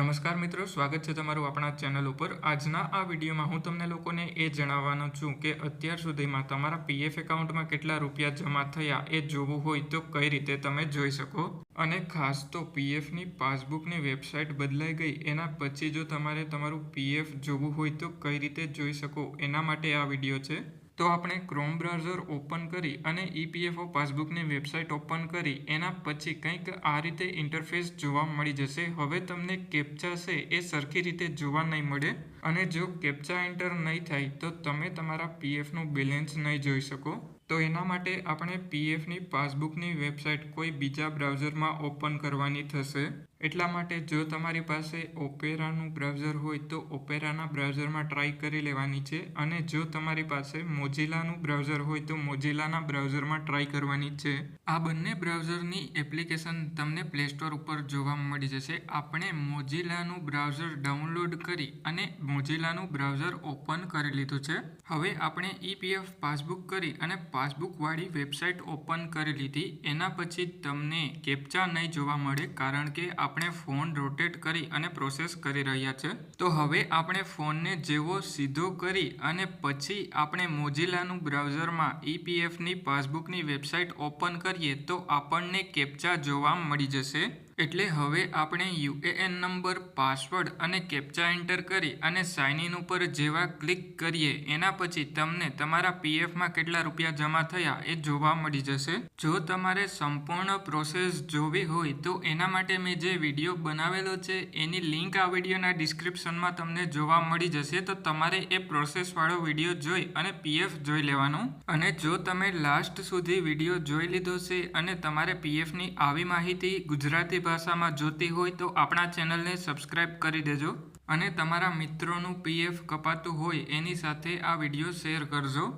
નમસ્કાર મિત્રો, સ્વાગત છે તમારું આપણા ચેનલ ઉપર. આજના આ વિડીયોમાં હું તમને લોકોને એ જણાવવાનો છું કે અત્યાર સુધીમાં તમારા પીએફ એકાઉન્ટમાં કેટલા રૂપિયા જમા થયા એ જોવું હોય તો કઈ રીતે તમે જોઈ શકો? અને ખાસ તો પીએફની પાસબુકની વેબસાઇટ બદલાઈ ગઈ, એના પછી જો તમારે તમારું પીએફ જોવું હોય તો કઈ રીતે જોઈ શકો? એના માટે આ વીડિયો છે. તો આપણે ક્રોમ બ્રાઉઝર ઓપન કરી અને ઈપીએફઓ પાસબુકની વેબસાઇટ ઓપન કરી, એના પછી કંઈક આ રીતે ઇન્ટરફેસ જોવા મળી જશે. હવે તમને કેપ્ચા છે એ સરખી રીતે જોવા નહીં મળે અને જો કેપ્ચા એન્ટર નહીં થાય, તો તમે તમારા પીએફનું બેલેન્સ નહીં જોઈ શકો. તો એના માટે આપણે પીએફની પાસબુકની વેબસાઇટ કોઈ બીજા બ્રાઉઝરમાં ઓપન કરવાની થશે. એટલા માટે જો તમારી પાસે ઓપેરાનું બ્રાઉઝર હોય તો ઓપેરાના બ્રાઉઝરમાં ટ્રાય કરી લેવાની છે અને જો તમારી પાસે મોઝિલાનું બ્રાઉઝર હોય તો મોઝિલાના બ્રાઉઝરમાં ટ્રાય કરવાની છે. આ બંને બ્રાઉઝરની એપ્લિકેશન તમને પ્લે સ્ટોર ઉપર જોવા મળી જશે. આપણે મોઝિલાનું બ્રાઉઝર ડાઉનલોડ કરી અને મોઝિલાનું બ્રાઉઝર ઓપન કરી લીધું છે. હવે આપણે ઈપીએફ પાસબુક કરી અને પાસબુકવાળી વેબસાઇટ ઓપન કરી લીધી. એના પછી તમને કેપ્ચા નહીં જોવા મળે કારણ કે આપણે ફોન રોટેટ કરી અને પ્રોસેસ કરી રહ્યા છે. તો હવે આપણે ફોનને જેવો સીધો કરી અને પછી આપણે મોઝિલાનું બ્રાઉઝરમાં ઈપીએફની પાસબુકની વેબસાઇટ ઓપન કરીએ તો આપણને કેપ્ચા જોવા મળી જશે. એટલે હવે આપણે યુએએન નંબર, પાસવર્ડ અને કેપ્ચા એન્ટર કરી અને સાઇન ઇન ઉપર જેવા ક્લિક કરીએ. એના પછી તમને તમારા પીએફમાં કેટલા રૂપિયા જમા થયા એ જોવા મળી જશે. જો તમારે સંપૂર્ણ પ્રોસેસ જોવી હોય તો એના માટે મેં જે વીડિયો બનાવેલો છે, એની લિંક આ વિડીયોના ડિસ્ક્રિપ્શનમાં તમને જોવા મળી જશે. તો તમારે એ પ્રોસેસવાળો વીડિયો જોઈ અને પીએફ જોઈ લેવાનું. અને જો તમે લાસ્ટ સુધી વીડિયો જોઈ લીધો છે અને તમારે પીએફની આવી માહિતી ગુજરાતી ભાષામાં જોતી હોય તો આપણા ચેનલને સબસ્ક્રાઈબ કરી દેજો અને તમારા મિત્રોનું પીએફ કપાતું હોય એની સાથે આ વીડિયો શેર કરજો.